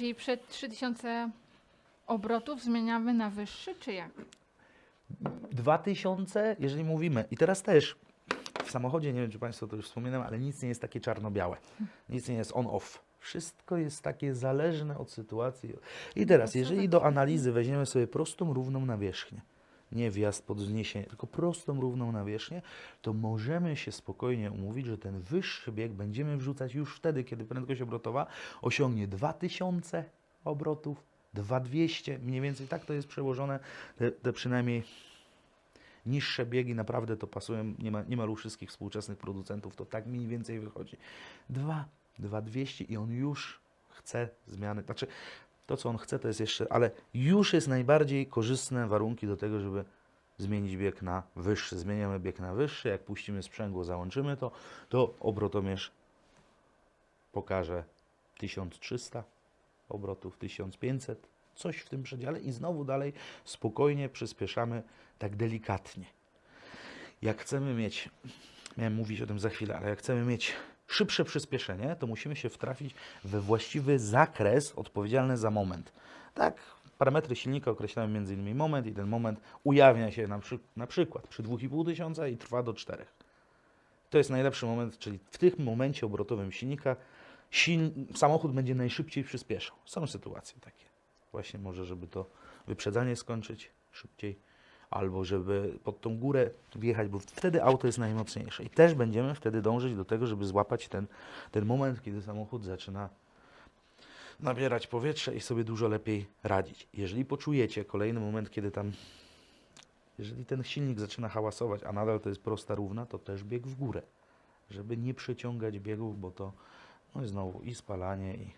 czyli przed 3000 obrotów zmieniamy na wyższy, czy jak? 2000, jeżeli mówimy, i teraz też w samochodzie, nie wiem czy Państwo to już wspominałem, ale nic nie jest takie czarno-białe. Nic nie jest on-off. Wszystko jest takie zależne od sytuacji. I teraz, jeżeli do analizy weźmiemy sobie prostą, równą nawierzchnię, nie wjazd pod wzniesienie, tylko prostą, równą nawierzchnię, to możemy się spokojnie umówić, że ten wyższy bieg będziemy wrzucać już wtedy, kiedy prędkość obrotowa osiągnie 2000 obrotów, 2200, mniej więcej tak to jest przełożone, te, te przynajmniej niższe biegi naprawdę to pasują niemal, niemal u wszystkich współczesnych producentów, to tak mniej więcej wychodzi. 2, 2200 i on już chce zmiany. Znaczy, to co on chce to jest jeszcze, ale już jest najbardziej korzystne warunki do tego, żeby zmienić bieg na wyższy. Zmieniamy bieg na wyższy, jak puścimy sprzęgło, załączymy to, to obrotomierz pokaże 1300 obrotów, 1500, coś w tym przedziale i znowu dalej spokojnie przyspieszamy tak delikatnie. Jak chcemy mieć, miałem mówić o tym za chwilę, ale jak chcemy mieć szybsze przyspieszenie, to musimy się wtrafić we właściwy zakres odpowiedzialny za moment. Tak, parametry silnika określają m.in. moment i ten moment ujawnia się na, przy, na przykład przy 2500 i trwa do 4. To jest najlepszy moment, czyli w tym momencie obrotowym silnika sil, samochód będzie najszybciej przyspieszał. Są sytuacje takie. Właśnie może, żeby to wyprzedzanie skończyć szybciej, albo żeby pod tą górę wjechać, bo wtedy auto jest najmocniejsze. I też będziemy wtedy dążyć do tego, żeby złapać ten, ten moment, kiedy samochód zaczyna nabierać powietrze i sobie dużo lepiej radzić. Jeżeli poczujecie kolejny moment, kiedy tam, jeżeli ten silnik zaczyna hałasować, a nadal to jest prosta, równa, to też bieg w górę, żeby nie przeciągać biegów, bo to no i znowu i spalanie, i